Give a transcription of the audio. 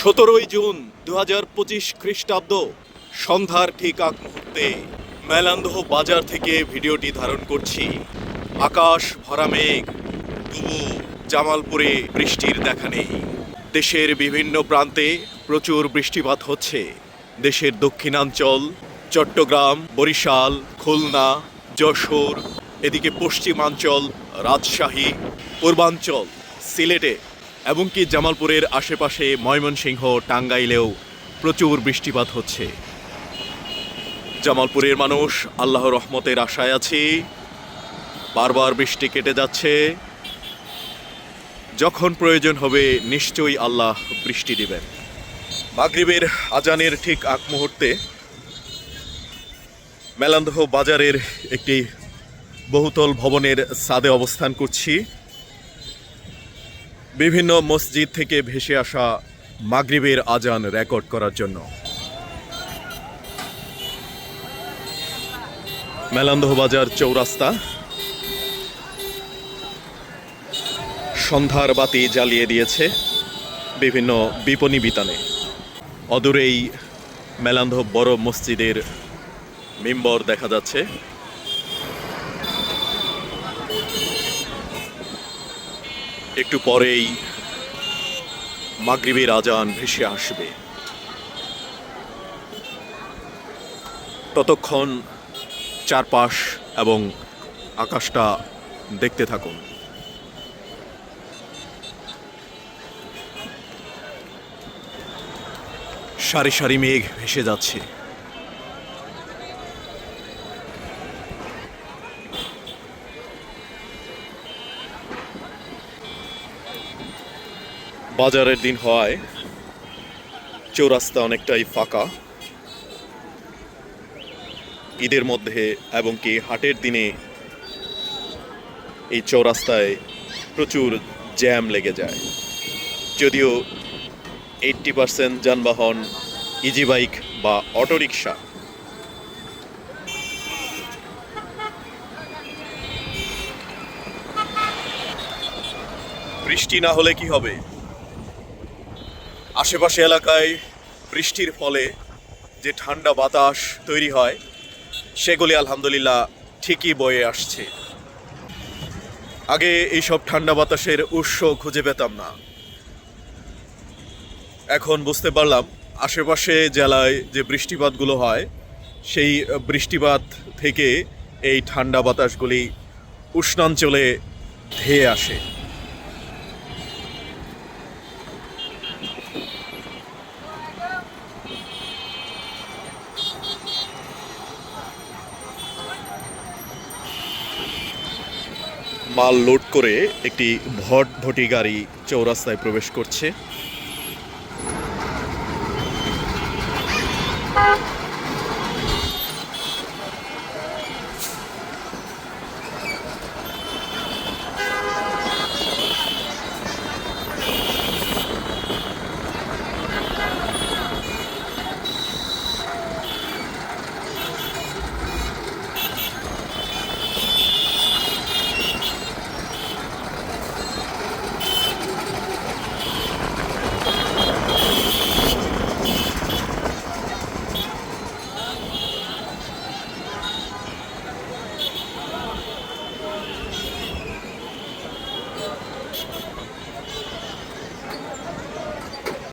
সতেরোই জুন দু হাজার পঁচিশ খ্রিস্টাব্দ, সন্ধ্যার ঠিক আগ মুহূর্তে মেলান্দহ বাজার থেকে ভিডিওটি ধারণ করছি। আকাশ ভরা মেঘ তবু জামালপুরে বৃষ্টির দেখা নেই। দেশের বিভিন্ন প্রান্তে প্রচুর বৃষ্টিপাত হচ্ছে। দেশের দক্ষিণাঞ্চল, চট্টগ্রাম, বরিশাল, খুলনা, যশোর, এদিকে পশ্চিমাঞ্চল, রাজশাহী, পূর্বাঞ্চল, সিলেটে এমনকি জামালপুরের আশেপাশে ময়মনসিংহ, টাঙ্গাইলেও প্রচুর বৃষ্টিপাত হচ্ছে। জামালপুরের মানুষ আল্লাহ রহমতের আশায় আছি। বারবার বৃষ্টি কেটে যাচ্ছে। যখন প্রয়োজন হবে, নিশ্চয়ই আল্লাহ বৃষ্টি দিবেন। মাগরিবের আজানের ঠিক আগ মুহূর্তে মেলান্দহ বাজারের একটি বহুতল ভবনের সাদে অবস্থান করছি। বিভিন্ন মসজিদ থেকে ভেসে আসা মাগরিবের আজান রেকর্ড করার জন্য। মেলান্দহ বাজার চৌরাস্তা। সন্ধ্যার বাতি জ্বালিয়ে দিয়েছে বিভিন্ন বিপণী বিতানে। অদূরেই মেলান্দহ বড় মসজিদের মিম্বর দেখা যাচ্ছে। একটু পরেই মাগরিবের আজান ভেসে আসবে। ততক্ষণ চারপাশ এবং আকাশটা দেখতে থাকুন। সারি সারি মেঘ ভেসে যাচ্ছে। বাজারের দিন হওয়ায় চৌরাস্তা অনেকটাই ফাঁকা। ঈদের মধ্যে এবং কি হাটের দিনে এই চৌরাস্তায় প্রচুর জ্যাম লেগে যায়। যদিও এইট্টি পার্সেন্ট যানবাহন ইজি বাইক বা অটোরিকশা। বৃষ্টি না হলে কি হবে? আশেপাশে এলাকায় বৃষ্টির ফলে যে ঠান্ডা বাতাস তৈরি হয়, সেগুলি আলহামদুলিল্লাহ ঠিকই বয়ে আসছে। আগে এইসব ঠান্ডা বাতাসের উৎস খুঁজে পেতাম না। এখন বুঝতে পারলাম, আশেপাশে জেলায় যে বৃষ্টিপাতগুলো হয়, সেই বৃষ্টিপাত থেকে এই ঠান্ডা বাতাসগুলি উষ্ণাঞ্চলে ধেয়ে আসে। মাল লোড করে একটি ভটভটি গাড়ি চৌরাস্তায় প্রবেশ করছে।